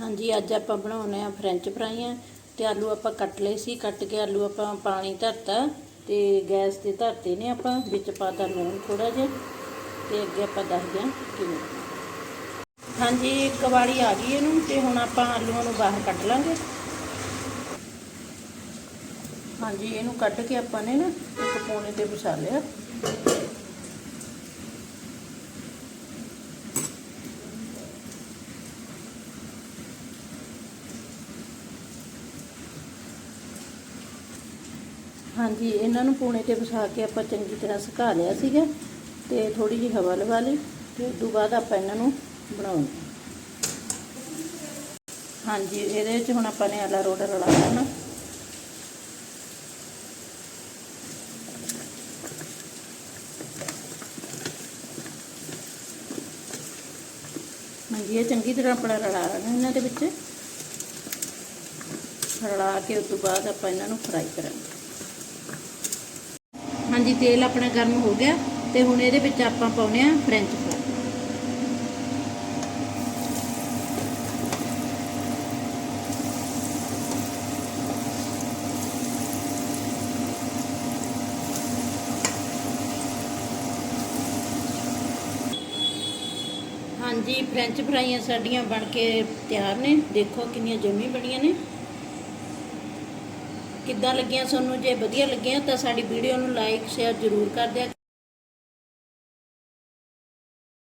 ਹਾਂਜੀ, ਅੱਜ ਆਪਾਂ ਬਣਾਉਣੇ ਆ ਫ੍ਰੈਂਚ ਫਰਾਈਆਂ ਤੇ ਆਲੂ ਆਪਾਂ ਕੱਟ ਲਏ ਸੀ, ਕੱਟ ਕੇ ਆਲੂ ਆਪਾਂ ਪਾਣੀ ਧਰਤਾ ਤੇ ਗੈਸ ਤੇ ਧਰਤੇ ਨੇ ਆਪਾਂ, ਵਿੱਚ ਪਾਤਾ ਲੂਣ ਥੋੜਾ ਜਿਹਾ ਤੇ ਅੱਗੇ ਆਪਾਂ ਦੱਸਦੇ ਹਾਂ ਕਿਵੇਂ। ਹਾਂਜੀ, ਇੱਕ ਵਾਰੀ ਆ ਗਈ ਇਹਨੂੰ ਤੇ ਹੁਣ ਆਪਾਂ ਆਲੂਆਂ ਨੂੰ ਬਾਹਰ ਕੱਢ ਲਾਂਗੇ। ਹਾਂਜੀ, ਇਹਨੂੰ ਕੱਢ ਕੇ ਆਪਾਂ ਨੇ ਨਾ ਇੱਕ ਕੋਨੇ ਤੇ ਵਿਛਾ ਲਿਆ। ਹਾਂਜੀ, ਇਹਨਾਂ ਨੂੰ ਪੂਣੇ ਤੇ ਵਸਾ ਕੇ ਆਪਾਂ ਚੰਗੀ ਤਰ੍ਹਾਂ ਸੁਕਾ ਲਿਆ ਸੀਗਾ ਤੇ ਥੋੜੀ ਜਿਹੀ ਹਵਾ ਲਵਾ ਲਈ ਤੇ ਉਸ ਤੋਂ ਬਾਅਦ ਆਪਾਂ ਇਹਨਾਂ ਨੂੰ ਬਣਾਉਣਾ। ਹਾਂਜੀ, ਇਹਦੇ ਵਿੱਚ ਹੁਣ ਆਪਾਂ ਨੇ ਆਲਾ ਰੋਡ ਰਲਾ ਲੈਣਾ। ਹਾਂਜੀ, ਇਹ ਚੰਗੀ ਤਰ੍ਹਾਂ ਆਪਣਾ ਰਲਾ ਲੈਣਾ ਇਹਨਾਂ ਦੇ ਵਿੱਚ। ਰਲਾ ਕੇ ਉਸ ਤੋਂ ਬਾਅਦ ਆਪਾਂ ਇਹਨਾਂ ਨੂੰ ਫਰਾਈ ਕਰਾਂਗੇ। ਹਾਂਜੀ, ਤੇਲ ਆਪਣਾ ਗਰਮ ਹੋ ਗਿਆ ਤੇ ਹੁਣ ਇਹਦੇ ਵਿੱਚ ਆਪਾਂ ਪਾਉਨੇ ਆ ਫ੍ਰੈਂਚ ਫਰਾਈ ਹਾਂਜੀ ਫ੍ਰੈਂਚ ਫਰਾਈਆਂ ਸਾਡੀਆਂ ਬਣ ਕੇ ਤਿਆਰ ਨੇ। ਦੇਖੋ ਕਿੰਨੀਆਂ ਜੰਮੀ ਬਣੀਆਂ ਨੇ। ਕਿੱਦਾਂ ਲੱਗੀਆਂ, ਤੁਹਾਨੂੰ ਜੇ ਵਧੀਆ ਲੱਗੀਆਂ ਤਾਂ ਸਾਡੀ ਵੀਡੀਓ ਨੂੰ ਲਾਈਕ ਸ਼ੇਅਰ ਜ਼ਰੂਰ ਕਰ ਦਿਆ